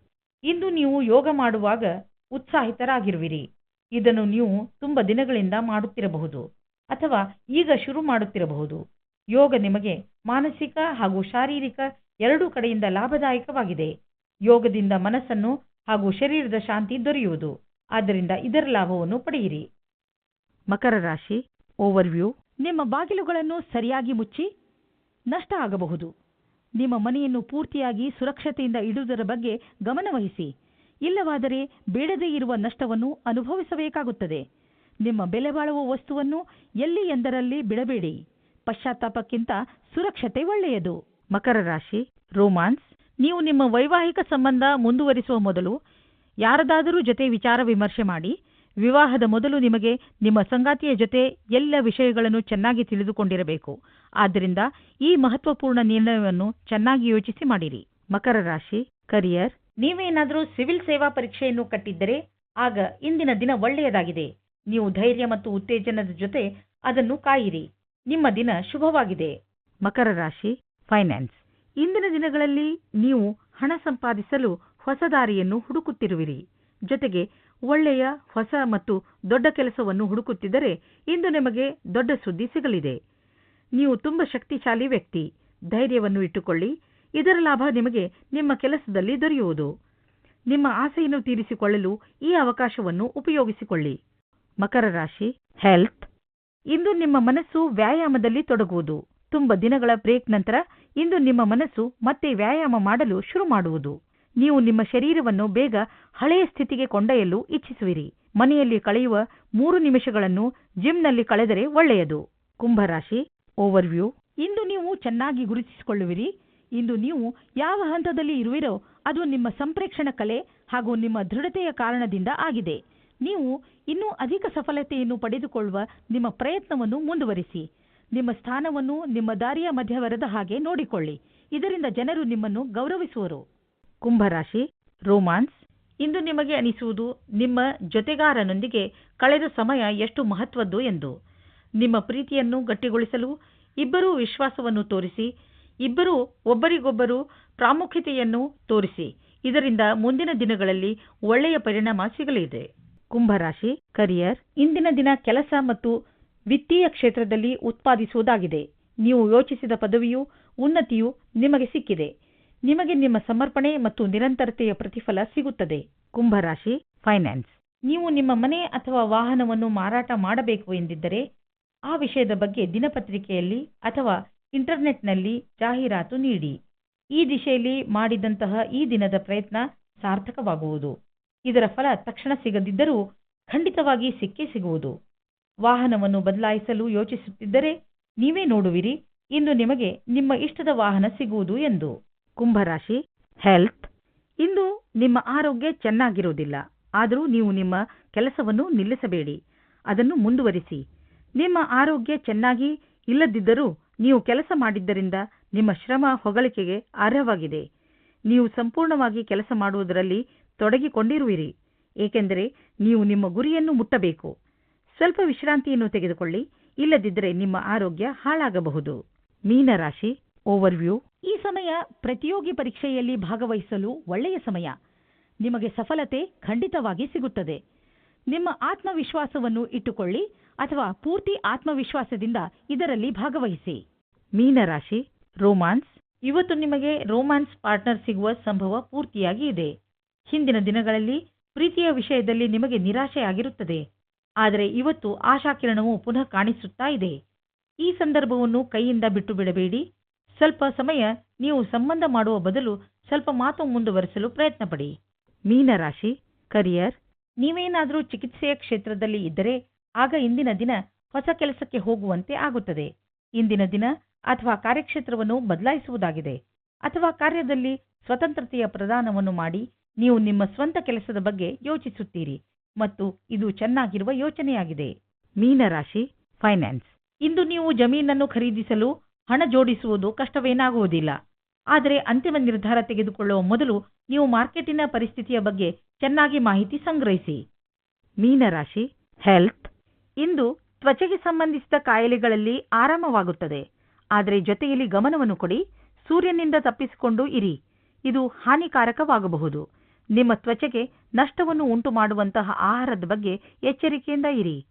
ಇಂದು ನೀವು ಯೋಗ ಮಾಡುವಾಗ ಉತ್ಸಾಹಿತರಾಗಿರುವಿರಿ. ಇದನ್ನು ನೀವು ತುಂಬ ದಿನಗಳಿಂದ ಮಾಡುತ್ತಿರಬಹುದು ಅಥವಾ ಈಗ ಶುರು ಮಾಡುತ್ತಿರಬಹುದು. ಯೋಗ ನಿಮಗೆ ಮಾನಸಿಕ ಹಾಗೂ ಶಾರೀರಿಕ ಎರಡೂ ಕಡೆಯಿಂದ ಲಾಭದಾಯಕವಾಗಿದೆ. ಯೋಗದಿಂದ ಮನಸ್ಸನ್ನು ಹಾಗೂ ಶರೀರದ ಶಾಂತಿ ದೊರೆಯುವುದು. ಆದ್ದರಿಂದ ಇದರ ಲಾಭವನ್ನು ಪಡೆಯಿರಿ. ಮಕರ ರಾಶಿ ಓವರ್ವ್ಯೂ ನಿಮ್ಮ ಬಾಗಿಲುಗಳನ್ನು ಸರಿಯಾಗಿ ಮುಚ್ಚಿ ನಷ್ಟ ಆಗಬಹುದು. ನಿಮ್ಮ ಮನೆಯನ್ನು ಪೂರ್ತಿಯಾಗಿ ಸುರಕ್ಷತೆಯಿಂದ ಇಡುವುದರ ಬಗ್ಗೆ ಗಮನವಹಿಸಿ. ಇಲ್ಲವಾದರೆ ಬೇಡದೇ ಇರುವ ನಷ್ಟವನ್ನು ಅನುಭವಿಸಬೇಕಾಗುತ್ತದೆ. ನಿಮ್ಮ ಬೆಲೆ ಬಾಳುವ ವಸ್ತುವನ್ನು ಎಲ್ಲಿ ಎಂದರಲ್ಲಿ ಬಿಡಬೇಡಿ. ಪಶ್ಚಾತ್ತಾಪಕ್ಕಿಂತ ಸುರಕ್ಷತೆ ಒಳ್ಳೆಯದು. ಮಕರ ರಾಶಿ, ರೋಮಾನ್ಸ್. ನೀವು ನಿಮ್ಮ ವೈವಾಹಿಕ ಸಂಬಂಧ ಮುಂದುವರಿಸುವ ಮೊದಲು ಯಾರದಾದರೂ ಜೊತೆ ವಿಚಾರ ವಿಮರ್ಶೆ ಮಾಡಿ. ವಿವಾಹದ ಮೊದಲು ನಿಮಗೆ ನಿಮ್ಮ ಸಂಗಾತಿಯ ಜೊತೆ ಎಲ್ಲ ವಿಷಯಗಳನ್ನು ಚೆನ್ನಾಗಿ ತಿಳಿದುಕೊಂಡಿರಬೇಕು. ಆದ್ದರಿಂದ ಈ ಮಹತ್ವಪೂರ್ಣ ನಿರ್ಣಯವನ್ನು ಚೆನ್ನಾಗಿ ಯೋಚಿಸಿ ಮಾಡಿರಿ. ಮಕರ ರಾಶಿ ಕರಿಯರ್ ನೀವೇನಾದರೂ ಸಿವಿಲ್ ಸೇವಾ ಪರೀಕ್ಷೆಯನ್ನು ಕಟ್ಟಿದ್ದರೆ ಆಗ ಇಂದಿನ ದಿನ ಒಳ್ಳೆಯದಾಗಿದೆ. ನೀವು ಧೈರ್ಯ ಮತ್ತು ಉತ್ತೇಜನದ ಜೊತೆ ಅದನ್ನು ಕಾಯಿರಿ. ನಿಮ್ಮ ದಿನ ಶುಭವಾಗಿದೆ. ಮಕರ ರಾಶಿ, ಫೈನಾನ್ಸ್. ಇಂದಿನ ದಿನಗಳಲ್ಲಿ ನೀವು ಹಣ ಸಂಪಾದಿಸಲು ಹೊಸ ದಾರಿಯನ್ನು ಹುಡುಕುತ್ತಿರುವಿರಿ. ಜೊತೆಗೆ ಒಳ್ಳೆಯ, ಹೊಸ ಮತ್ತು ದೊಡ್ಡ ಕೆಲಸವನ್ನು ಹುಡುಕುತ್ತಿದ್ದರೆ ಇಂದು ನಿಮಗೆ ದೊಡ್ಡ ಸುದ್ದಿ ಸಿಗಲಿದೆ. ನೀವು ತುಂಬ ಶಕ್ತಿಶಾಲಿ ವ್ಯಕ್ತಿ. ಧೈರ್ಯವನ್ನು ಇಟ್ಟುಕೊಳ್ಳಿ. ಇದರ ಲಾಭ ನಿಮಗೆ ನಿಮ್ಮ ಕೆಲಸದಲ್ಲಿ ದೊರೆಯುವುದು. ನಿಮ್ಮ ಆಸೆಯನ್ನು ತೀರಿಸಿಕೊಳ್ಳಲು ಈ ಅವಕಾಶವನ್ನು ಉಪಯೋಗಿಸಿಕೊಳ್ಳಿ. ಮಕರ ರಾಶಿ ಹೆಲ್ತ್ ಇಂದು ನಿಮ್ಮ ಮನಸ್ಸು ವ್ಯಾಯಾಮದಲ್ಲಿ ತೊಡಗುವುದು. ತುಂಬ ದಿನಗಳ ಬ್ರೇಕ್ ನಂತರ ಇಂದು ನಿಮ್ಮ ಮನಸ್ಸು ಮತ್ತೆ ವ್ಯಾಯಾಮ ಮಾಡಲು ಶುರು ಮಾಡುವುದು. ನೀವು ನಿಮ್ಮ ಶರೀರವನ್ನು ಬೇಗ ಹಳೆಯ ಸ್ಥಿತಿಗೆ ಕೊಂಡೊಯ್ಯಲು ಇಚ್ಛಿಸುವಿರಿ. ಮನೆಯಲ್ಲಿ ಕಳೆಯುವ ಮೂರು ನಿಮಿಷಗಳನ್ನು ಜಿಮ್ನಲ್ಲಿ ಕಳೆದರೆ ಒಳ್ಳೆಯದು. ಕುಂಭರಾಶಿ ಓವರ್ವ್ಯೂ ಇಂದು ನೀವು ಚೆನ್ನಾಗಿ ಗುರುತಿಸಿಕೊಳ್ಳುವಿರಿ. ಇಂದು ನೀವು ಯಾವ ಹಂತದಲ್ಲಿ ಇರುವಿರೋ ಅದು ನಿಮ್ಮ ಸಂಪ್ರೇಕ್ಷಣ ಕಲೆ ಹಾಗೂ ನಿಮ್ಮ ದೃಢತೆಯ ಕಾರಣದಿಂದ ಆಗಿದೆ. ನೀವು ಇನ್ನೂ ಅಧಿಕ ಸಫಲತೆಯನ್ನು ಪಡೆದುಕೊಳ್ಳುವ ನಿಮ್ಮ ಪ್ರಯತ್ನವನ್ನು ಮುಂದುವರಿಸಿ. ನಿಮ್ಮ ಸ್ಥಾನವನ್ನು ನಿಮ್ಮ ದಾರಿಯ ಮಧ್ಯವರದ ಹಾಗೆ ನೋಡಿಕೊಳ್ಳಿ. ಇದರಿಂದ ಜನರು ನಿಮ್ಮನ್ನು ಗೌರವಿಸುವರು. ಕುಂಭರಾಶಿ, ರೋಮಾನ್ಸ್. ಇಂದು ನಿಮಗೆ ಅನಿಸುವುದು ನಿಮ್ಮ ಜೊತೆಗಾರನೊಂದಿಗೆ ಕಳೆದ ಸಮಯ ಎಷ್ಟು ಮಹತ್ವದ್ದು ಎಂದು. ನಿಮ್ಮ ಪ್ರೀತಿಯನ್ನು ಗಟ್ಟಿಗೊಳಿಸಲು ಇಬ್ಬರೂ ವಿಶ್ವಾಸವನ್ನು ತೋರಿಸಿ ಇಬ್ಬರೂ ಒಬ್ಬರಿಗೊಬ್ಬರು ಪ್ರಾಮುಖ್ಯತೆಯನ್ನು ತೋರಿಸಿ. ಇದರಿಂದ ಮುಂದಿನ ದಿನಗಳಲ್ಲಿ ಒಳ್ಳೆಯ ಪರಿಣಾಮ ಸಿಗಲಿದೆ. ಕುಂಭರಾಶಿ ಕರಿಯರ್ ಇಂದಿನ ದಿನ ಕೆಲಸ ಮತ್ತು ವಿತ್ತೀಯ ಕ್ಷೇತ್ರದಲ್ಲಿ ಉತ್ಪಾದಿಸುವುದಾಗಿದೆ. ನೀವು ಯೋಚಿಸಿದ ಪದವಿಯು ಉನ್ನತಿಯು ನಿಮಗೆ ಸಿಕ್ಕಿದೆ. ನಿಮಗೆ ನಿಮ್ಮ ಸಮರ್ಪಣೆ ಮತ್ತು ನಿರಂತರತೆಯ ಪ್ರತಿಫಲ ಸಿಗುತ್ತದೆ. ಕುಂಭರಾಶಿ ಫೈನಾನ್ಸ್ ನೀವು ನಿಮ್ಮ ಮನೆ ಅಥವಾ ವಾಹನವನ್ನು ಮಾರಾಟ ಮಾಡಬೇಕು ಎಂದಿದ್ದರೆ, ಆ ವಿಷಯದ ಬಗ್ಗೆ ದಿನಪತ್ರಿಕೆಯಲ್ಲಿ ಅಥವಾ ಇಂಟರ್ನೆಟ್ನಲ್ಲಿ ಜಾಹೀರಾತು ನೀಡಿ. ಈ ದಿಶೆಯಲ್ಲಿ ಮಾಡಿದಂತಹ ಈ ದಿನದ ಪ್ರಯತ್ನ ಸಾರ್ಥಕವಾಗುವುದು. ಇದರ ಫಲ ತಕ್ಷಣ ಸಿಗದಿದ್ದರೂ ಖಂಡಿತವಾಗಿ ಸಿಕ್ಕೇ ಸಿಗುವುದು. ವಾಹನವನ್ನು ಬದಲಾಯಿಸಲು ಯೋಚಿಸುತ್ತಿದ್ದರೆ ನೀವೇ ನೋಡುವಿರಿ, ಇಂದು ನಿಮಗೆ ನಿಮ್ಮ ಇಷ್ಟದ ವಾಹನ ಸಿಗುವುದು ಎಂದು. ಕುಂಭರಾಶಿ, ಹೆಲ್ತ್. ಇಂದು ನಿಮ್ಮ ಆರೋಗ್ಯ ಚೆನ್ನಾಗಿರುವುದಿಲ್ಲ, ಆದರೂ ನೀವು ನಿಮ್ಮ ಕೆಲಸವನ್ನು ನಿಲ್ಲಿಸಬೇಡಿ. ಅದನ್ನು ಮುಂದುವರಿಸಿ. ನಿಮ್ಮ ಆರೋಗ್ಯ ಚೆನ್ನಾಗಿ ಇಲ್ಲದಿದ್ದರೂ ನೀವು ಕೆಲಸ ಮಾಡಿದ್ದರಿಂದ ನಿಮ್ಮ ಶ್ರಮ ಹೊಗಳಿಕೆಗೆ ಅರ್ಹವಾಗಿದೆ. ನೀವು ಸಂಪೂರ್ಣವಾಗಿ ಕೆಲಸ ಮಾಡುವುದರಲ್ಲಿ ತೊಡಗಿಕೊಂಡಿರುವಿರಿ, ಏಕೆಂದರೆ ನೀವು ನಿಮ್ಮ ಗುರಿಯನ್ನು ಮುಟ್ಟಬೇಕು. ಸ್ವಲ್ಪ ವಿಶ್ರಾಂತಿಯನ್ನು ತೆಗೆದುಕೊಳ್ಳಿ, ಇಲ್ಲದಿದ್ದರೆ ನಿಮ್ಮ ಆರೋಗ್ಯ ಹಾಳಾಗಬಹುದು. ಮೀನರಾಶಿ ಓವರ್ವ್ಯೂ ಈ ಸಮಯ ಪ್ರತಿಯೋಗಿ ಪರೀಕ್ಷೆಯಲ್ಲಿ ಭಾಗವಹಿಸಲು ಒಳ್ಳೆಯ ಸಮಯ. ನಿಮಗೆ ಸಫಲತೆ ಖಂಡಿತವಾಗಿ ಸಿಗುತ್ತದೆ. ನಿಮ್ಮ ಆತ್ಮವಿಶ್ವಾಸವನ್ನು ಇಟ್ಟುಕೊಳ್ಳಿ ಅಥವಾ ಪೂರ್ತಿ ಆತ್ಮವಿಶ್ವಾಸದಿಂದ ಇದರಲ್ಲಿ ಭಾಗವಹಿಸಿ. ಮೀನರಾಶಿ, ರೋಮಾನ್ಸ್. ಇವತ್ತು ನಿಮಗೆ ರೋಮ್ಯಾನ್ಸ್ ಪಾರ್ಟ್ನರ್ ಸಿಗುವ ಸಂಭವ ಪೂರ್ತಿಯಾಗಿ ಇದೆ. ಹಿಂದಿನ ದಿನಗಳಲ್ಲಿ ಪ್ರೀತಿಯ ವಿಷಯದಲ್ಲಿ ನಿಮಗೆ ನಿರಾಶೆಯಾಗಿರುತ್ತದೆ. ಆದರೆ ಇವತ್ತು ಆಶಾಕಿರಣವು ಪುನಃ ಕಾಣಿಸುತ್ತಾ ಇದೆ. ಈ ಸಂದರ್ಭವನ್ನು ಕೈಯಿಂದ ಬಿಟ್ಟು ಬಿಡಬೇಡಿ ಸ್ವಲ್ಪ ಸಮಯ ನೀವು ಸಂಬಂಧ ಮಾಡುವ ಬದಲು ಸ್ವಲ್ಪ ಮಾತು ಮುಂದುವರಿಸಲು ಪ್ರಯತ್ನಪಡಿ. ಮೀನರಾಶಿ, ಕರಿಯರ್. ನೀವೇನಾದರೂ ಚಿಕಿತ್ಸೆಯ ಕ್ಷೇತ್ರದಲ್ಲಿ ಇದ್ದರೆ ಆಗ ಇಂದಿನ ದಿನ ಹೊಸ ಕೆಲಸಕ್ಕೆ ಹೋಗುವಂತೆ ಆಗುತ್ತದೆ. ಇಂದಿನ ದಿನ ಅಥವಾ ಕಾರ್ಯಕ್ಷೇತ್ರವನ್ನು ಬದಲಾಯಿಸುವುದಾಗಿದೆ. ಅಥವಾ ಕಾರ್ಯದಲ್ಲಿ ಸ್ವತಂತ್ರತೆಯ ಪ್ರದಾನವನ್ನು ಮಾಡಿ ನೀವು ನಿಮ್ಮ ಸ್ವಂತ ಕೆಲಸದ ಬಗ್ಗೆ ಯೋಚಿಸುತ್ತೀರಿ ಮತ್ತು ಇದು ಚೆನ್ನಾಗಿರುವ ಯೋಚನೆಯಾಗಿದೆ. ಮೀನರಾಶಿ, ಫೈನಾನ್ಸ್. ಇಂದು ನೀವು ಜಮೀನನ್ನು ಖರೀದಿಸಲು ಹಣ ಜೋಡಿಸುವುದು ಕಷ್ಟವೇನಾಗುವುದಿಲ್ಲ. ಆದರೆ ಅಂತಿಮ ನಿರ್ಧಾರ ತೆಗೆದುಕೊಳ್ಳುವ ಮೊದಲು ನೀವು ಮಾರ್ಕೆಟಿನ ಪರಿಸ್ಥಿತಿಯ ಬಗ್ಗೆ ಚೆನ್ನಾಗಿ ಮಾಹಿತಿ ಸಂಗ್ರಹಿಸಿ. ಮೀನರಾಶಿ, ಹೆಲ್ತ್ ಇಂದು ತ್ವಚೆಗೆ ಸಂಬಂಧಿಸಿದ ಕಾಯಿಲೆಗಳಲ್ಲಿ ಆರಾಮವಾಗುತ್ತದೆ. ಆದರೆ ಜೊತೆಯಲ್ಲಿ ಗಮನವನ್ನು ಕೊಡಿ, ಸೂರ್ಯನಿಂದ ತಪ್ಪಿಸಿಕೊಂಡು ಇರಿ. ಇದು ಹಾನಿಕಾರಕವಾಗಬಹುದು. ನಿಮ್ಮ ತ್ವಚೆಗೆ ನಷ್ಟವನ್ನು ಉಂಟು ಮಾಡುವಂತಹ ಆಹಾರದ ಬಗ್ಗೆ ಎಚ್ಚರಿಕೆಯಿಂದ ಇರಿ.